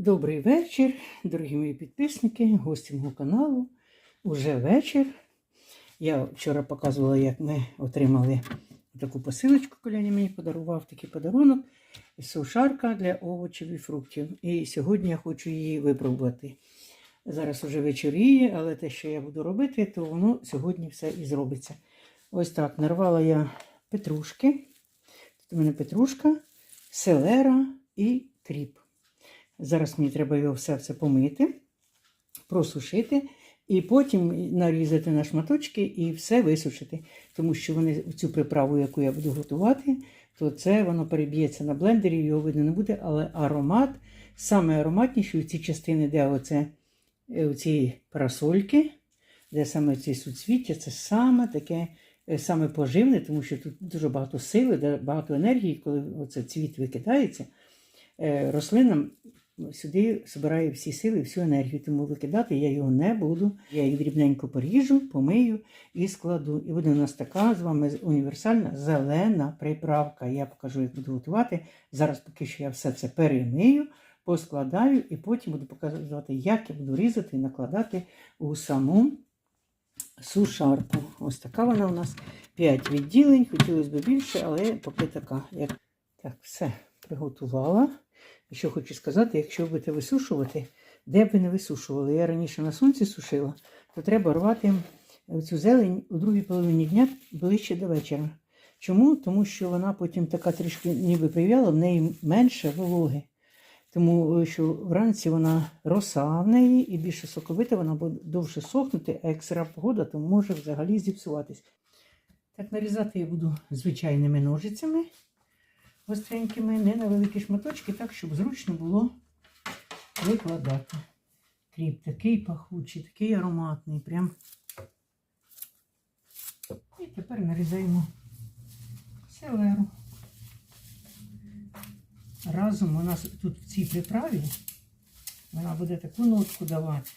Добрий вечір, дорогі мої підписники, гості мого каналу. Уже вечір. Я вчора показувала, як ми отримали таку посилочку. Коляня мені подарував такий подарунок. Сушарка для овочів і фруктів. І сьогодні я хочу її випробувати. Зараз уже вечоріє, але те, що я буду робити, то воно сьогодні все і зробиться. Ось так, нарвала я петрушки. Тут у мене петрушка, селера і кріп. Зараз мені треба його все це помити, просушити і потім нарізати на шматочки і все висушити. Тому що вони цю приправу, яку я буду готувати, то це воно переб'ється на блендері, його видно не буде, але аромат, саме ароматніший у ці частини, де оце, е, ці парасольки, де саме ці суцвіття, це саме таке. е, Саме поживне, тому що тут дуже багато сили, багато енергії, коли оце цвіт викидається, е, рослина сюди збирає всі сили, всю енергію, тому викидати я його не буду. Я її дрібненько поріжу, помию і складу. І буде у нас така з вами універсальна зелена приправка. Я покажу, як буду готувати. Зараз поки що я все це перемию, поскладаю і потім буду показувати, як я буду різати і накладати у саму сушарку. Ось така вона у нас 5 відділень. Хотілося б більше, але поки така. Так, все приготувала. Що хочу сказати, якщо будете висушувати, де б ви не висушували, я раніше на сонці сушила, то треба рвати цю зелень у другій половині дня ближче до вечора. Чому? Тому що вона потім така трішки ніби прив'яла, в неї менше вологи. Тому що вранці вона роса в неї і більше соковита, вона буде довше сохнути, а як сира погода, то може взагалі зіпсуватись. Так, нарізати я буду звичайними ножицями гостренькими, не на великі шматочки, так, щоб зручно було викладати. Кріп такий пахучий, такий ароматний. Прям. І тепер нарізаємо селеру. Разом у нас тут в цій приправі вона буде таку нотку давати.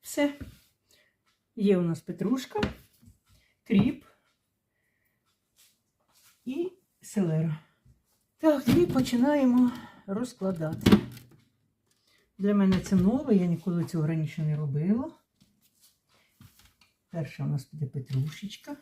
Все. Є у нас петрушка, кріп і селера. Так, і починаємо розкладати. Для мене це нове, я ніколи цього раніше не робила. Перша у нас буде петрушечка.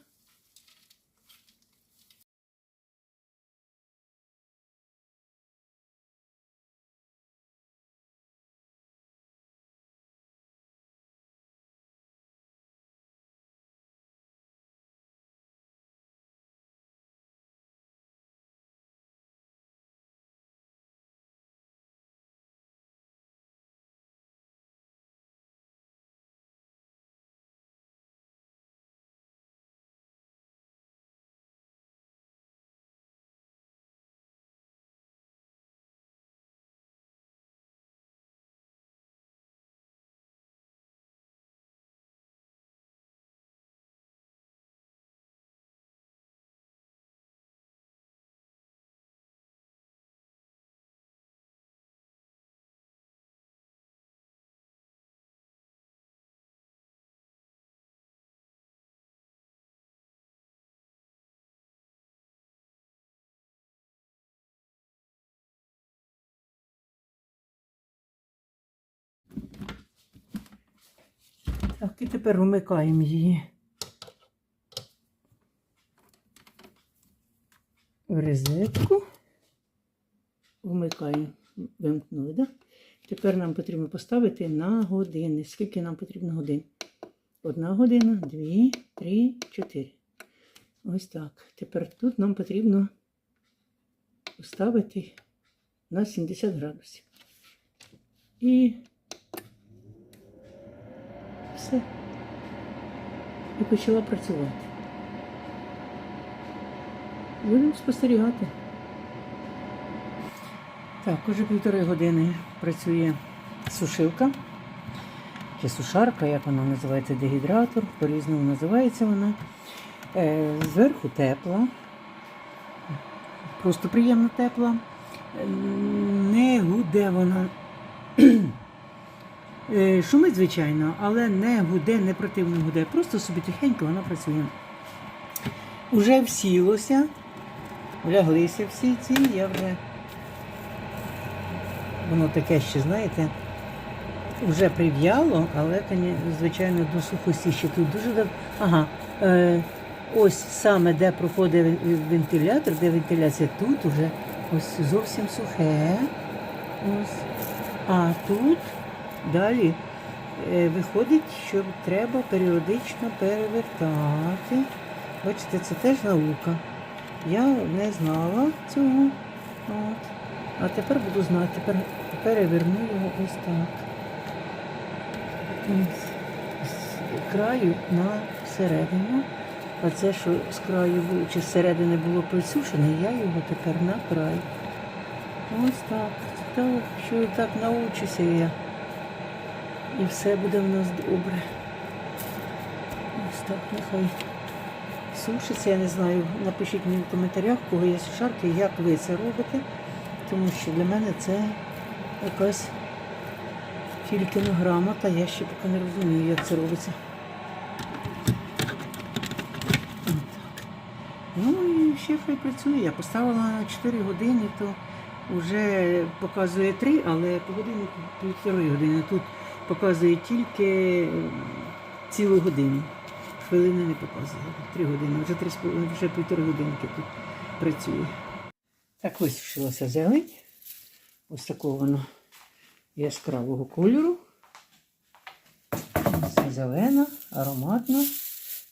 Так, і тепер вмикаємо її в розетку. Вмикаємо, вимкнули, так? Тепер нам потрібно поставити на години. Скільки нам потрібно годин? Одна година, дві, три, чотири. Ось так. Тепер тут нам потрібно поставити на 70 градусів. І все. І почала працювати. Будемо спостерігати. Так, уже півтори години працює сушилка. Чи сушарка, як вона називається, дегідратор, по-різному називається вона. Е, Зверху тепла, просто приємно тепла. Е, Не гуде вона. Е, Шумить, звичайно, але не гуде, не противно гуде. Просто собі тихенько вона працює. Уже всілося, вляглися всі ці, я вже Воно таке ще, знаєте, вже прив'яло, але, звичайно, до сухості ще тут дуже дав... Ага. Е, ось саме де проходить вентилятор, де вентиляція, тут уже ось зовсім сухе. Ось. А тут далі е, виходить, що треба періодично перевертати. Бачите, це теж наука. Я не знала цього. От. А тепер буду знати. Тепер переверну його ось так. З краю на середину. А це, що з краю чи зсередини було присушене, я його тепер на край. Ось так. Так, що так научуся я. І все буде в нас добре. Ось так, нехай сушиться, я не знаю. Напишіть мені в коментарях, кого є сушарки, як ви це робите. Тому що для мене це якась грамота, я ще поки не розумію, як це робиться. Ну і ще хай працює. Я поставила на 4 години, то вже показує 3, але по годиннику півтори години. Тут показує тільки цілу годину. Хвилини не показує. Три години, вже три вже півтори годинки тут працює. Так ось вшилася зелень. Ось такого воно яскравого кольору. Ось зелена, ароматна,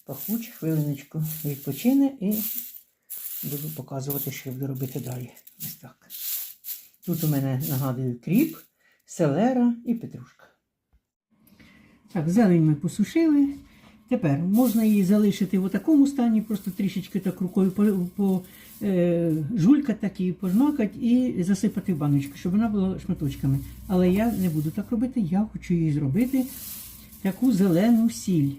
пахуча хвилиночку відпочине і буду показувати, що я буду робити далі. Ось так. Тут у мене нагадую кріп, селера і петрушка. Так, зелень ми посушили. Тепер можна її залишити в такому стані, просто трішечки так рукою по, по е, так і пожмакати і засипати в баночку, щоб вона була шматочками. Але я не буду так робити, я хочу її зробити таку зелену сіль.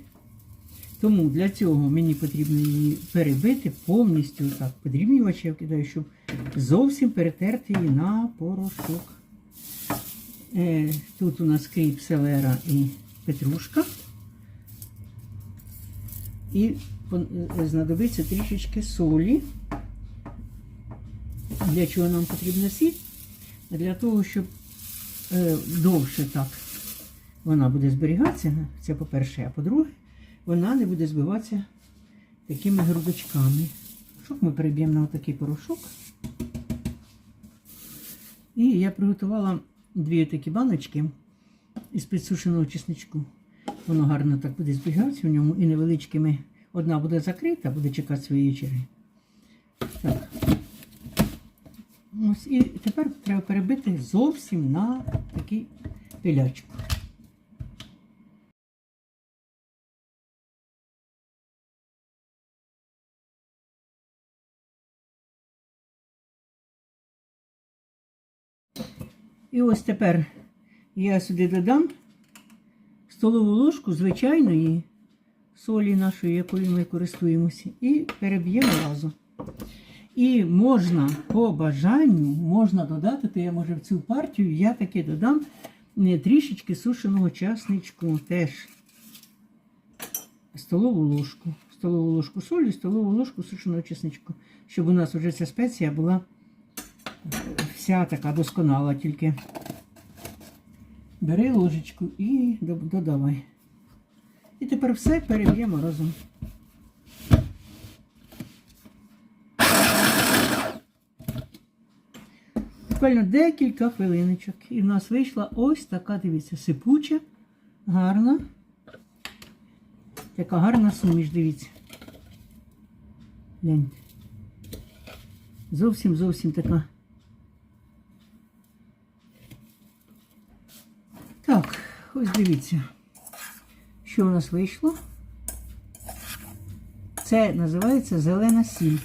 Тому для цього мені потрібно її перебити повністю так. Подрібнювач я вкидаю, щоб зовсім перетерти її на порошок. Е, тут у нас кріп, селера і петрушка. І знадобиться трішечки солі. Для чого нам потрібна сіль? Для того, щоб е, довше так вона буде зберігатися. Це по-перше, а по-друге, вона не буде збиватися такими грудочками. Порошок ми переб'ємо на отакий порошок. І я приготувала дві такі баночки із підсушеного чесничку. Воно гарно так буде зберігатися в ньому і невеличкими. Одна буде закрита, буде чекати своєї черги. Так. Ось, і тепер треба перебити зовсім на такий пилячку. І ось тепер я сюди додам столову ложку звичайної солі нашої, якою ми користуємося, і переб'ємо разом. І можна по бажанню можна додати, то я може в цю партію я таки додам е, трішечки сушеного часничку теж. Столову ложку. Столову ложку солі, столову ложку сушеного чесничку. Щоб у нас вже ця спеція була вся така досконала, тільки бери ложечку і додавай. І тепер все переб'ємо разом. Буквально декілька хвилиночок. І в нас вийшла ось така, дивіться, сипуча, гарна. Така гарна суміш, дивіться. Гляньте. Зовсім зовсім така. Так, ось дивіться, що у нас вийшло. Це називається зелена сіль.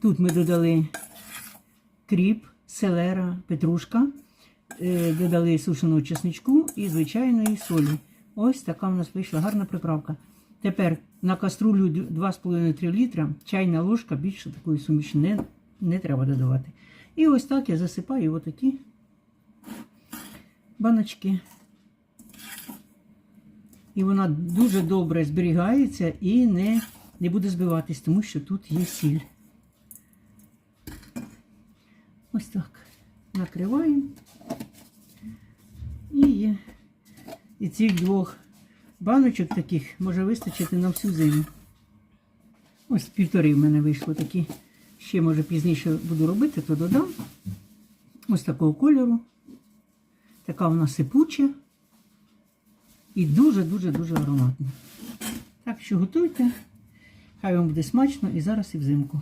Тут ми додали кріп, селера, петрушка, е, додали сушеного чесничку і звичайної солі. Ось така у нас вийшла гарна приправка. Тепер на каструлю 2,5-3 літра чайна ложка більше такої суміші не, не треба додавати. І ось так я засипаю отакі баночки. І вона дуже добре зберігається і не, не буде збиватись, тому що тут є сіль. Ось так. накриваємо. І, і цих двох баночок таких може вистачити на всю зиму. Ось півтори в мене вийшло такі. Ще, може, пізніше буду робити, то додам. Ось такого кольору. Така вона сипуча. І дуже-дуже-дуже ароматна. Так що готуйте. Хай вам буде смачно і зараз і взимку.